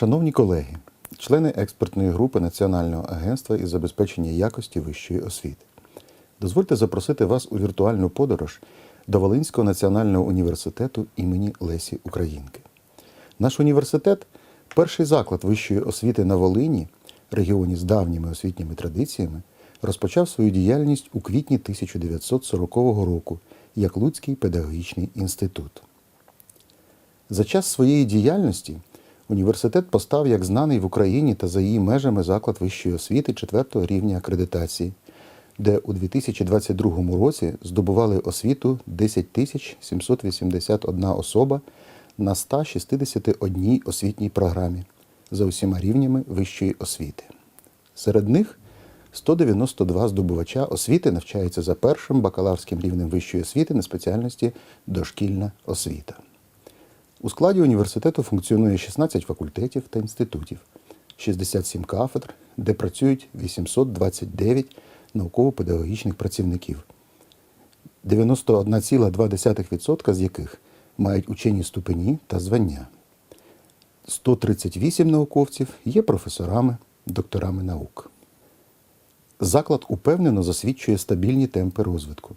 Шановні колеги, члени експертної групи Національного агентства із забезпечення якості вищої освіти, дозвольте запросити вас у віртуальну подорож до Волинського національного університету імені Лесі Українки. Наш університет перший заклад вищої освіти на Волині, регіоні з давніми освітніми традиціями, розпочав свою діяльність у квітні 1940 року як Луцький педагогічний інститут. За час своєї діяльності університет постав як знаний в Україні та за її межами заклад вищої освіти 4 рівня акредитації, де у 2022 році здобували освіту 10 тисяч 781 особа на 161 освітній програмі за усіма рівнями вищої освіти. Серед них 192 здобувача освіти навчаються за першим бакалаврським рівнем вищої освіти на спеціальності дошкільна освіта. У складі університету функціонує 16 факультетів та інститутів, 67 кафедр, де працюють 829 науково-педагогічних працівників, 91,2% з яких мають учені ступені та звання. 138 науковців є професорами, докторами наук. Заклад упевнено засвідчує стабільні темпи розвитку.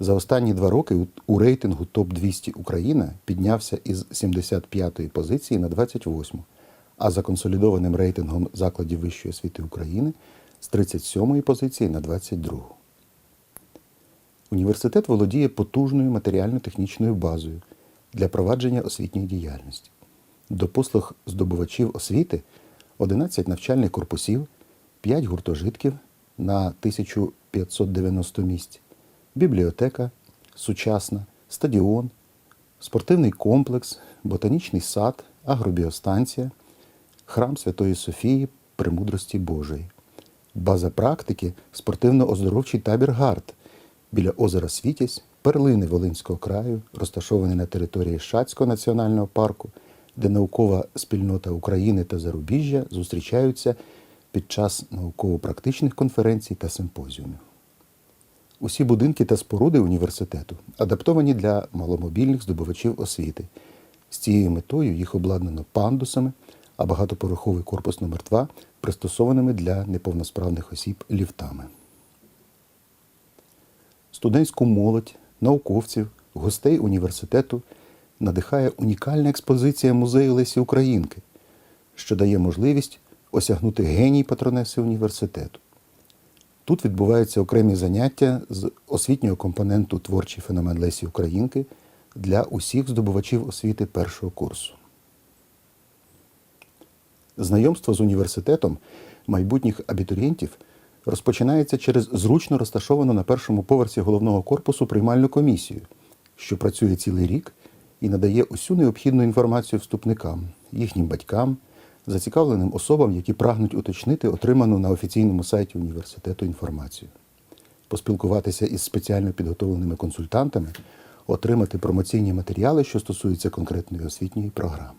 За останні два роки у- рейтингу ТОП-200 Україна піднявся із 75-ї позиції на 28-му, а за консолідованим рейтингом закладів вищої освіти України з 37-ї позиції на 22-гу. Університет володіє потужною матеріально-технічною базою для провадження освітньої діяльності. До послуг здобувачів освіти 11 навчальних корпусів, 5 гуртожитків на 1590 місць, бібліотека, сучасна, стадіон, спортивний комплекс, ботанічний сад, агробіостанція, храм Святої Софії Премудрості Божої, база практики, спортивно-оздоровчий табір Гард біля озера Світязь, перлини Волинського краю, розташований на території Шацького національного парку, де наукова спільнота України та зарубіжжя зустрічаються під час науково-практичних конференцій та симпозіумів. Усі будинки та споруди університету адаптовані для маломобільних здобувачів освіти. З цією метою їх обладнано пандусами, а багатоповерховий корпус номер 2 пристосованими для неповносправних осіб ліфтами. Студентську молодь, науковців, гостей університету надихає унікальна експозиція музею Лесі Українки, що дає можливість осягнути геній патронеси університету. Тут відбуваються окремі заняття з освітнього компоненту творчий феномен Лесі Українки для усіх здобувачів освіти першого курсу. Знайомство з університетом майбутніх абітурієнтів розпочинається через зручно розташовану на першому поверсі головного корпусу приймальну комісію, що працює цілий рік і надає усю необхідну інформацію вступникам, їхнім батькам, зацікавленим особам, які прагнуть уточнити отриману на офіційному сайті університету інформацію, поспілкуватися із спеціально підготовленими консультантами, отримати промоційні матеріали, що стосуються конкретної освітньої програми.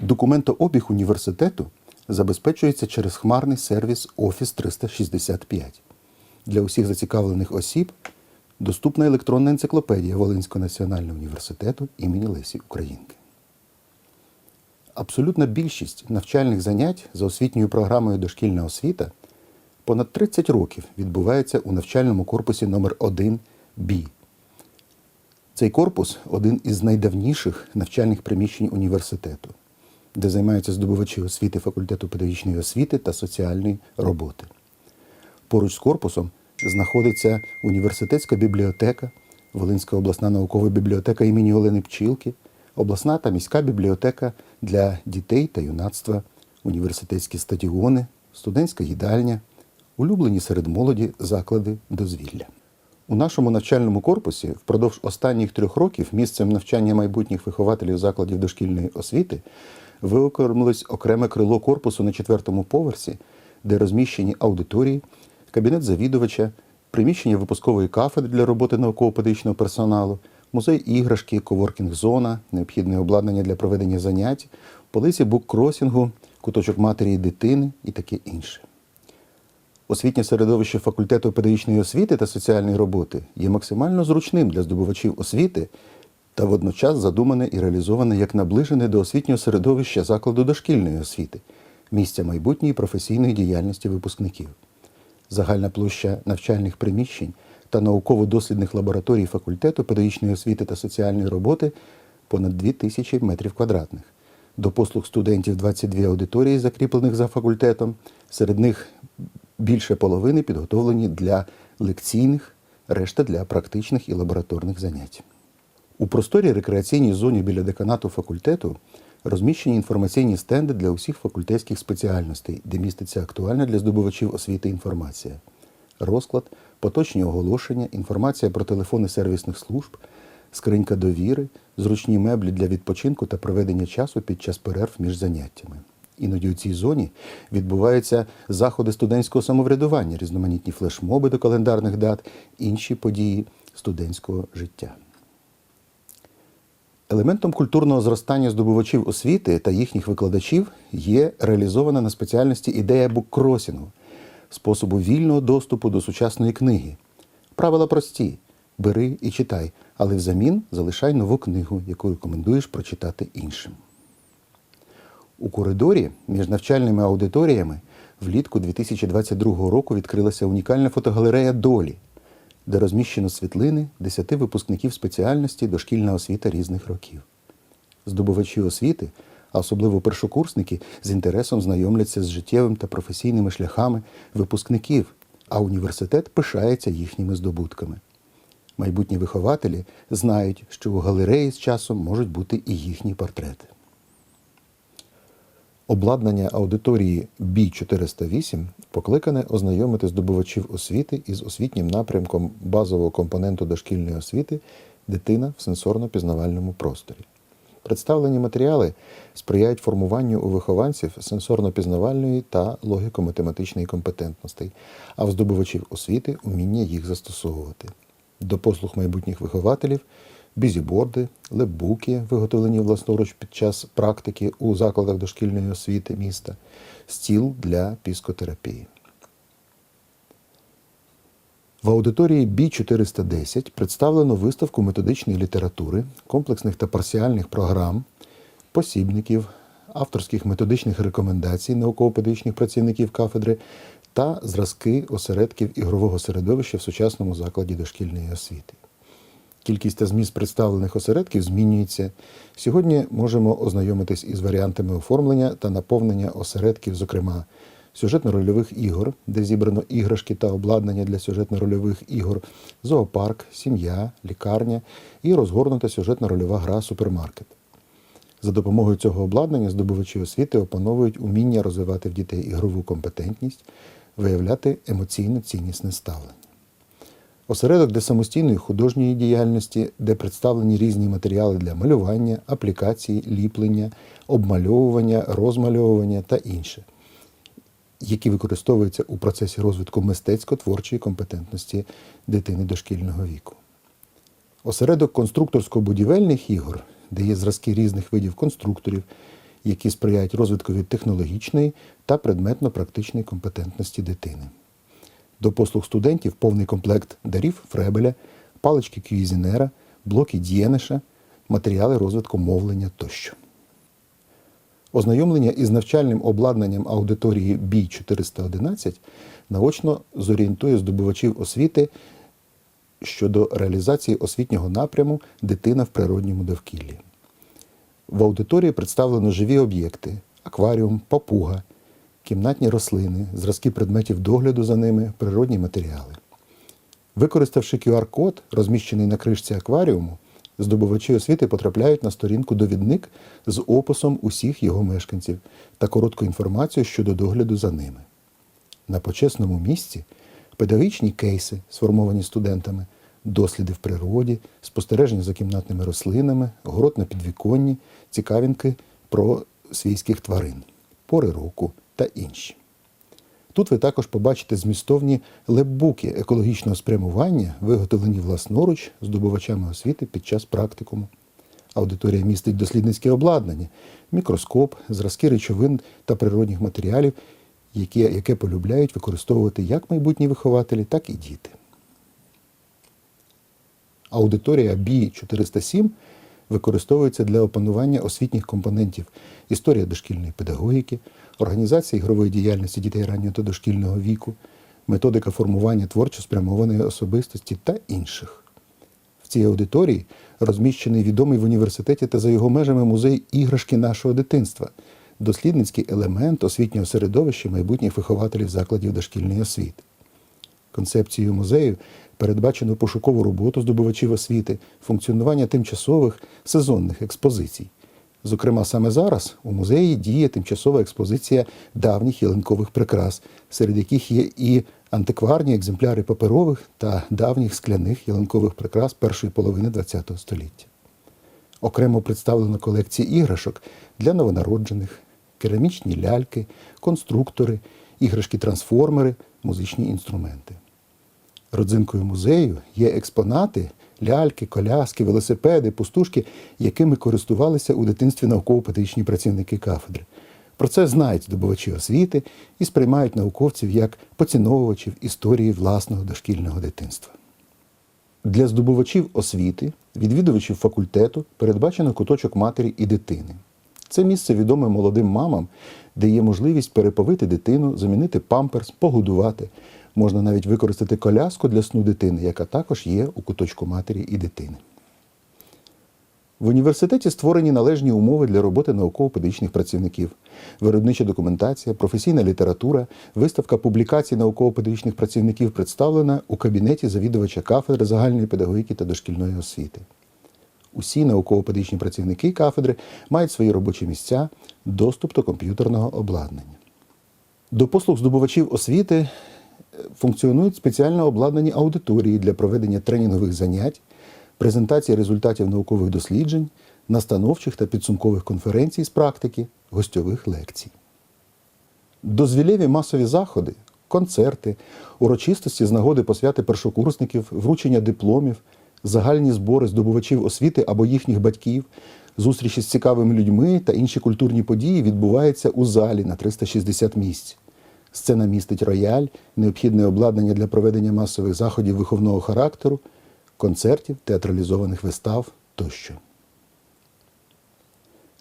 Документообіг університету забезпечується через хмарний сервіс Office 365. Для усіх зацікавлених осіб доступна електронна енциклопедія Волинського національного університету імені Лесі Українки. Абсолютна більшість навчальних занять за освітньою програмою Дошкільна освіта понад 30 років відбувається у навчальному корпусі номер 1 Б. Цей корпус один із найдавніших навчальних приміщень університету, де займаються здобувачі освіти факультету педагогічної освіти та соціальної роботи. Поруч з корпусом знаходиться університетська бібліотека, Волинська обласна наукова бібліотека імені Олени Пчілки, обласна та міська бібліотека для дітей та юнацтва, університетські стадіони, студентська їдальня, улюблені серед молоді заклади дозвілля. У нашому навчальному корпусі впродовж останніх трьох років місцем навчання майбутніх вихователів закладів дошкільної освіти виокремилось окреме крило корпусу на четвертому поверсі, де розміщені аудиторії, кабінет завідувача, приміщення випускової кафедри для роботи науково-педагогічного персоналу, музей іграшки, коворкінг-зона, необхідне обладнання для проведення занять, полиці буккросінгу, куточок матері і дитини і таке інше. Освітнє середовище факультету педагогічної освіти та соціальної роботи є максимально зручним для здобувачів освіти та водночас задумане і реалізоване як наближене до освітнього середовища закладу дошкільної освіти, місця майбутньої професійної діяльності випускників. Загальна площа навчальних приміщень та науково-дослідних лабораторій факультету педагогічної освіти та соціальної роботи понад 2 тисячі метрів квадратних. До послуг студентів 22 аудиторії, закріплених за факультетом. Серед них більше половини підготовлені для лекційних, решта для практичних і лабораторних занять. У просторі рекреаційній зоні біля деканату факультету розміщені інформаційні стенди для усіх факультетських спеціальностей, де міститься актуальна для здобувачів освіти інформація. Розклад, поточні оголошення, інформація про телефони сервісних служб, скринька довіри, зручні меблі для відпочинку та проведення часу під час перерв між заняттями. Іноді у цій зоні відбуваються заходи студентського самоврядування, різноманітні флешмоби до календарних дат, інші події студентського життя. Елементом культурного зростання здобувачів освіти та їхніх викладачів є реалізована на спеціальності ідея буккросінгу, способу вільного доступу до сучасної книги. Правила прості: бери і читай, але взамін залишай нову книгу, яку рекомендуєш прочитати іншим. У коридорі між навчальними аудиторіями влітку 2022 року відкрилася унікальна фотогалерея Долі, де розміщено світлини 10 випускників спеціальності дошкільна освіта різних років. Здобувачі освіти, а особливо першокурсники, з інтересом знайомляться з життєвим та професійними шляхами випускників, а університет пишається їхніми здобутками. Майбутні вихователі знають, що у галереї з часом можуть бути і їхні портрети. Обладнання аудиторії B408 покликане ознайомити здобувачів освіти із освітнім напрямком базового компоненту дошкільної освіти дитина в сенсорно-пізнавальному просторі. Представлені матеріали сприяють формуванню у вихованців сенсорно-пізнавальної та логіко-математичної компетентностей, а в здобувачів освіти уміння їх застосовувати. До послуг майбутніх вихователів бізіборди, лепбуки, виготовлені власноруч під час практики у закладах дошкільної освіти міста, стіл для піскотерапії. В аудиторії B410 представлено виставку методичної літератури, комплексних та парсіальних програм, посібників, авторських методичних рекомендацій науково-педагогічних працівників кафедри та зразки осередків ігрового середовища в сучасному закладі дошкільної освіти. Кількість та зміст представлених осередків змінюється. Сьогодні можемо ознайомитись із варіантами оформлення та наповнення осередків, зокрема сюжетно-рольових ігор, де зібрано іграшки та обладнання для сюжетно-рольових ігор, зоопарк, сім'я, лікарня і розгорнута сюжетно-рольова гра супермаркет. За допомогою цього обладнання здобувачі освіти опановують уміння розвивати в дітей ігрову компетентність, виявляти емоційно ціннісне ставлення. Осередок для самостійної художньої діяльності, де представлені різні матеріали для малювання, аплікації, ліплення, обмальовування, розмальовування та інше, які використовуються у процесі розвитку мистецько-творчої компетентності дитини дошкільного віку. Осередок конструкторсько-будівельних ігор, де є зразки різних видів конструкторів, які сприяють розвиткові технологічної та предметно-практичної компетентності дитини. До послуг студентів повний комплект дарів Фребеля, палички Кюїзінера, блоки Дієниша, матеріали розвитку мовлення тощо. Ознайомлення із навчальним обладнанням аудиторії B411 наочно зорієнтує здобувачів освіти щодо реалізації освітнього напряму дитина в природньому довкіллі. В аудиторії представлено живі об'єкти акваріум, папуга, кімнатні рослини, зразки предметів догляду за ними, природні матеріали. Використавши QR-код, розміщений на кришці акваріуму, здобувачі освіти потрапляють на сторінку довідник з описом усіх його мешканців та коротку інформацію щодо догляду за ними. На почесному місці педагогічні кейси, сформовані студентами, досліди в природі, спостереження за кімнатними рослинами, город на підвіконні, цікавинки про свійських тварин, пори року та інші. Тут ви також побачите змістовні лепбуки екологічного спрямування, виготовлені власноруч здобувачами освіти під час практикуму. Аудиторія містить дослідницьке обладнання, мікроскоп, зразки речовин та природних матеріалів, які, яке полюбляють використовувати як майбутні вихователі, так і діти. Аудиторія B407 використовується для опанування освітніх компонентів історія дошкільної педагогіки, організація ігрової діяльності дітей раннього та дошкільного віку, методика формування творчо спрямованої особистості та інших. В цій аудиторії розміщений відомий в університеті та за його межами музей іграшки нашого дитинства, дослідницький елемент освітнього середовища майбутніх вихователів закладів дошкільної освіти. Концепцією музею передбачено пошукову роботу здобувачів освіти, функціонування тимчасових сезонних експозицій. Зокрема, саме зараз у музеї діє тимчасова експозиція давніх ялинкових прикрас, серед яких є і антикварні екземпляри паперових та давніх скляних ялинкових прикрас першої половини ХХ століття. Окремо представлено колекції іграшок для новонароджених, керамічні ляльки, конструктори, іграшки-трансформери, музичні інструменти. Родзинкою музею є експонати, ляльки, коляски, велосипеди, пустушки, якими користувалися у дитинстві науково-педагогічні працівники кафедри. Про це знають здобувачі освіти і сприймають науковців як поціновувачів історії власного дошкільного дитинства. Для здобувачів освіти, відвідувачів факультету передбачено куточок матері і дитини. Це місце відоме молодим мамам, де є можливість переповити дитину, замінити памперс, погодувати. Можна навіть використати коляску для сну дитини, яка також є у куточку матері і дитини. В університеті створені належні умови для роботи науково-педагогічних працівників, виробнича документація, професійна література, виставка публікацій науково-педагогічних працівників представлена у кабінеті завідувача кафедри загальної педагогіки та дошкільної освіти. Усі науково-педагогічні працівники кафедри мають свої робочі місця, доступ до комп'ютерного обладнання. До послуг здобувачів освіти функціонують спеціально обладнані аудиторії для проведення тренінгових занять, презентації результатів наукових досліджень, настановчих та підсумкових конференцій з практики, гостьових лекцій. Дозвілєві масові заходи, концерти, урочистості з нагоди посвяти першокурсників, вручення дипломів, загальні збори здобувачів освіти або їхніх батьків, зустрічі з цікавими людьми та інші культурні події відбуваються у залі на 360 місць. Сцена містить рояль, необхідне обладнання для проведення масових заходів виховного характеру, концертів, театралізованих вистав тощо.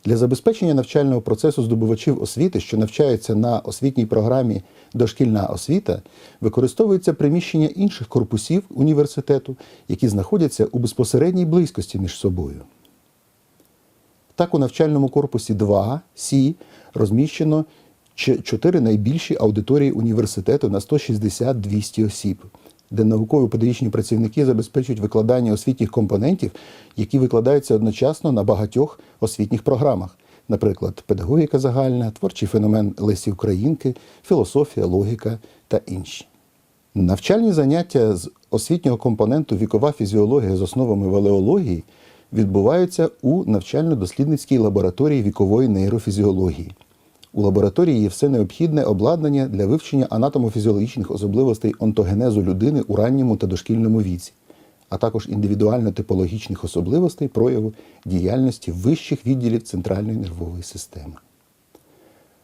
Для забезпечення навчального процесу здобувачів освіти, що навчаються на освітній програмі Дошкільна освіта, використовується приміщення інших корпусів університету, які знаходяться у безпосередній близькості між собою. Так, у навчальному корпусі 2 Сі розміщено чотири найбільші аудиторії університету на 160-200 осіб, де науково-педагогічні працівники забезпечують викладання освітніх компонентів, які викладаються одночасно на багатьох освітніх програмах, наприклад, педагогіка загальна, творчий феномен Лесі Українки, філософія, логіка та інші. Навчальні заняття з освітнього компоненту вікова фізіологія з основами валеології відбуваються у навчально-дослідницькій лабораторії вікової нейрофізіології. У лабораторії є все необхідне обладнання для вивчення анатомофізіологічних особливостей онтогенезу людини у ранньому та дошкільному віці, а також індивідуально-типологічних особливостей прояву діяльності вищих відділів центральної нервової системи.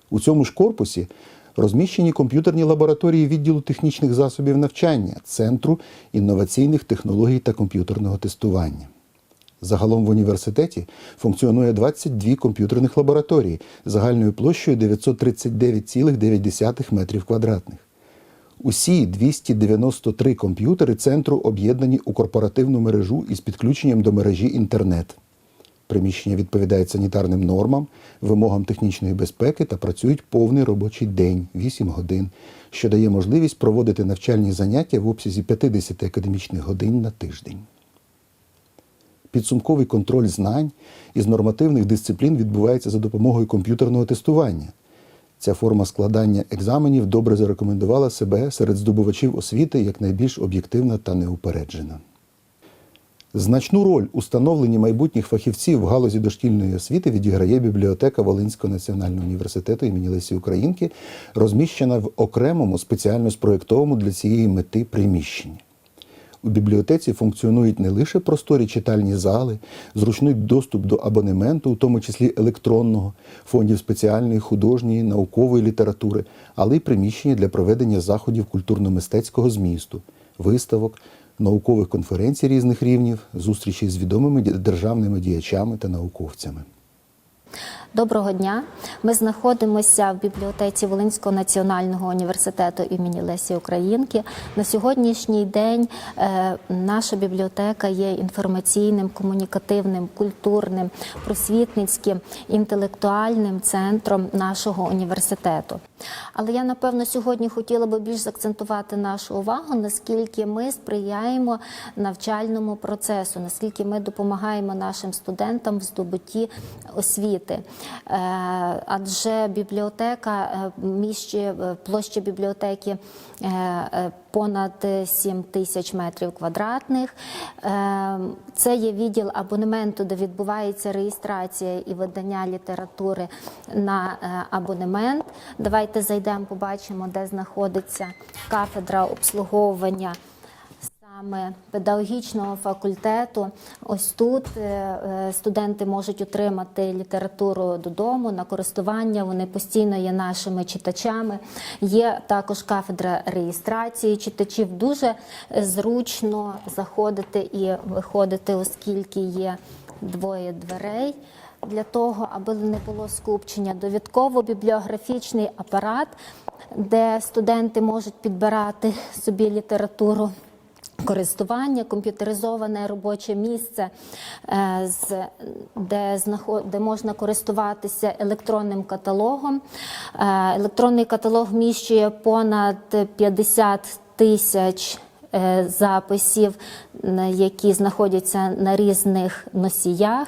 У цьому ж корпусі розміщені комп'ютерні лабораторії відділу технічних засобів навчання Центру інноваційних технологій та комп'ютерного тестування. Загалом в університеті функціонує 22 комп'ютерних лабораторії загальною площею 939,9 метрів квадратних. Усі 293 комп'ютери центру об'єднані у корпоративну мережу із підключенням до мережі інтернет. Приміщення відповідають санітарним нормам, вимогам технічної безпеки та працюють повний робочий день 8 годин, що дає можливість проводити навчальні заняття в обсязі 50 академічних годин на тиждень. Підсумковий контроль знань із нормативних дисциплін відбувається за допомогою комп'ютерного тестування. Ця форма складання екзаменів добре зарекомендувала себе серед здобувачів освіти як найбільш об'єктивна та неупереджена. Значну роль у становленні майбутніх фахівців в галузі дошкільної освіти відіграє бібліотека Волинського національного університету імені Лесі Українки, розміщена в окремому спеціально спроєктованому для цієї мети приміщенні. У бібліотеці функціонують не лише просторі читальні зали, зручний доступ до абонементу, у тому числі електронного, фондів спеціальної художньої, наукової літератури, але й приміщення для проведення заходів культурно-мистецького змісту, виставок, наукових конференцій різних рівнів, зустрічей з відомими державними діячами та науковцями. Доброго дня. Ми знаходимося в бібліотеці Волинського національного університету імені Лесі Українки. На сьогоднішній день е, наша бібліотека є інформаційним, комунікативним, культурним, просвітницьким, інтелектуальним центром нашого університету. Але я напевно сьогодні хотіла би більш закцентувати нашу увагу, наскільки ми сприяємо навчальному процесу, наскільки ми допомагаємо нашим студентам в здобутті освіти. Е, Адже бібліотека е, е, площа бібліотеки понад 7 тисяч метрів квадратних. Це є відділ абонементу, де відбувається реєстрація і видання літератури на абонемент. Давайте зайдемо, побачимо, де знаходиться кафедра обслуговування педагогічного факультету. Ось тут е, е, студенти можуть отримати літературу додому на користування. Вони постійно є нашими читачами. Є також кафедра реєстрації читачів. Дуже зручно заходити і виходити, оскільки є двоє дверей. Для того, аби не було скупчення, довідково бібліографічний апарат, де студенти можуть підбирати собі літературу користування, комп'ютеризоване робоче місце, е, де, де можна користуватися електронним каталогом. Е, Електронний каталог вміщує понад 50 тисяч записів, які знаходяться на різних носіях.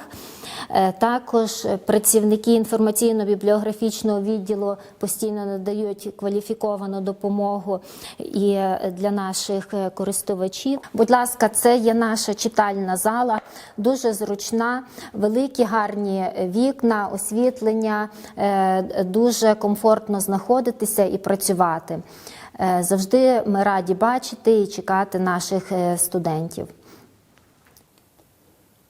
Е, Також працівники інформаційно-бібліографічного відділу постійно надають кваліфіковану допомогу і е, для наших е, користувачів. Будь ласка, це є наша читальна зала, дуже зручна, великі гарні вікна, освітлення, е, дуже комфортно знаходитися і працювати. Е, Завжди ми раді бачити і чекати наших е, студентів.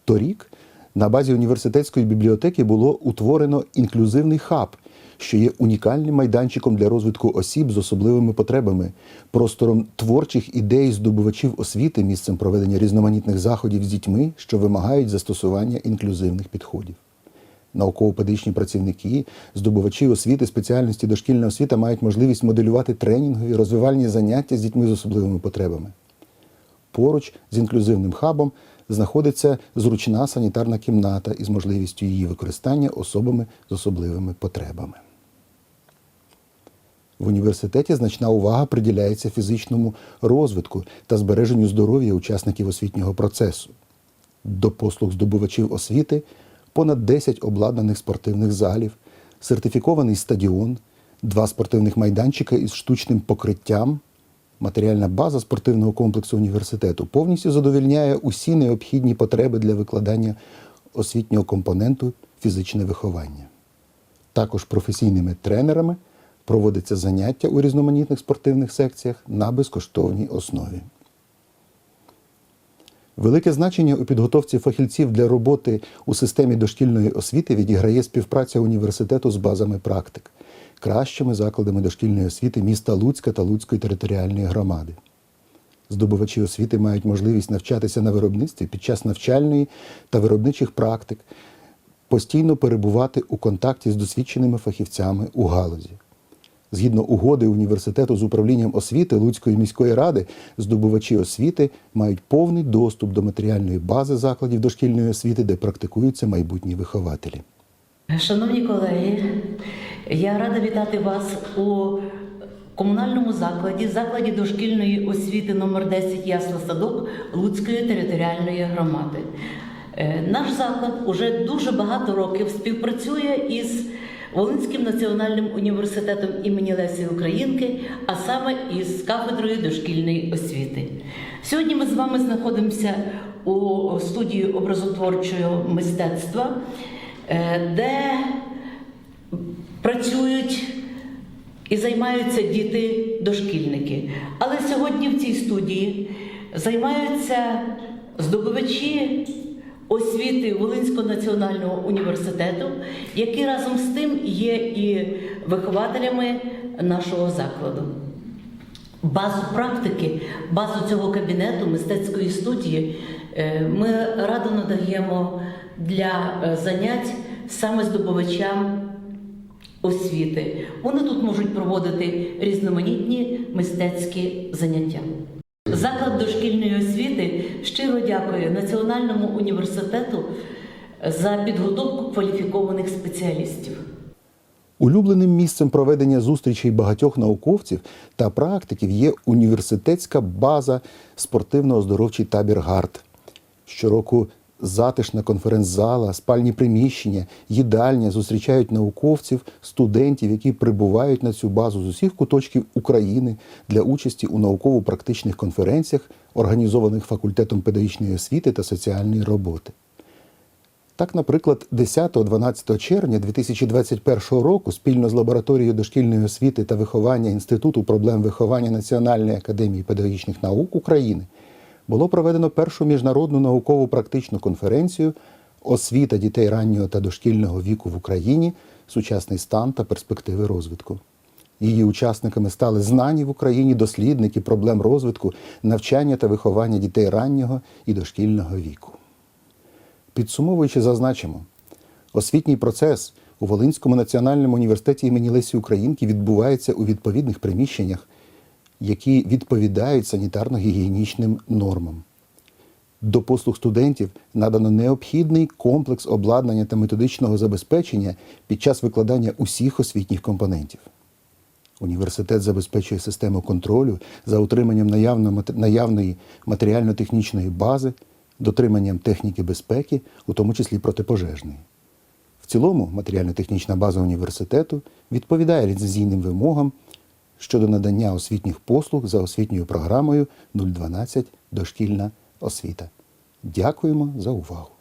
Торік на базі університетської бібліотеки було утворено інклюзивний хаб, що є унікальним майданчиком для розвитку осіб з особливими потребами, простором творчих ідей здобувачів освіти, місцем проведення різноманітних заходів з дітьми, що вимагають застосування інклюзивних підходів. Науково-педагогічні працівники, здобувачі освіти спеціальності дошкільна освіта мають можливість моделювати тренінгові розвивальні заняття з дітьми з особливими потребами. Поруч з інклюзивним хабом знаходиться зручна санітарна кімната із можливістю її використання особами з особливими потребами. В університеті значна увага приділяється фізичному розвитку та збереженню здоров'я учасників освітнього процесу. До послуг здобувачів освіти понад 10 обладнаних спортивних залів, сертифікований стадіон, два спортивних майданчика із штучним покриттям. Матеріальна база спортивного комплексу університету повністю задовільняє усі необхідні потреби для викладання освітнього компоненту фізичне виховання. Також професійними тренерами проводиться заняття у різноманітних спортивних секціях на безкоштовній основі. Велике значення у підготовці фахівців для роботи у системі дошкільної освіти відіграє співпраця університету з базами практик, кращими закладами дошкільної освіти міста Луцька та Луцької територіальної громади. Здобувачі освіти мають можливість навчатися на виробництві під час навчальної та виробничих практик, постійно перебувати у контакті з досвідченими фахівцями у галузі. Згідно угоди університету з управлінням освіти Луцької міської ради, здобувачі освіти мають повний доступ до матеріальної бази закладів дошкільної освіти, де практикуються майбутні вихователі. Шановні колеги, я рада вітати вас у комунальному закладі, закладі дошкільної освіти номер 10 Ясла Садок Луцької територіальної громади. Е, Наш заклад уже дуже багато років співпрацює із Волинським національним університетом імені Лесі Українки, а саме із кафедрою дошкільної освіти. Сьогодні ми з вами знаходимося у студії образотворчого мистецтва, е, де працюють і займаються діти-дошкільники. Але сьогодні в цій студії займаються здобувачі освіти Волинського національного університету, які разом з тим є і вихователями нашого закладу. базу практики, базу цього кабінету мистецької студії е, ми радо надаємо для е, занять саме здобувачам освіти. Вони тут можуть проводити різноманітні мистецькі заняття. Заклад дошкільної освіти щиро дякую Національному університету за підготовку кваліфікованих спеціалістів. Улюбленим місцем проведення зустрічей багатьох науковців та практиків є університетська база спортивно-оздоровчий табір ГАРД. Щороку затишна конференц-зала, спальні приміщення, їдальня зустрічають науковців, студентів, які прибувають на цю базу з усіх куточків України для участі у науково-практичних конференціях, організованих факультетом педагогічної освіти та соціальної роботи. Так, наприклад, 10-12 червня 2021 року спільно з лабораторією дошкільної освіти та виховання Інституту проблем виховання Національної академії педагогічних наук України було проведено першу міжнародну науково-практичну конференцію Освіта дітей раннього та дошкільного віку в Україні, сучасний стан та перспективи розвитку. Її учасниками стали знані в Україні дослідники проблем розвитку, навчання та виховання дітей раннього і дошкільного віку. Підсумовуючи, зазначимо, освітній процес у Волинському національному університеті імені Лесі Українки відбувається у відповідних приміщеннях, які відповідають санітарно-гігієнічним нормам. До послуг студентів надано необхідний комплекс обладнання та методичного забезпечення під час викладання усіх освітніх компонентів. Університет забезпечує систему контролю за утриманням наявної матеріально-технічної бази, дотриманням техніки безпеки, у тому числі протипожежної. В цілому матеріально-технічна база університету відповідає ліцензійним вимогам щодо надання освітніх послуг за освітньою програмою 012 дошкільна освіта. Дякуємо за увагу.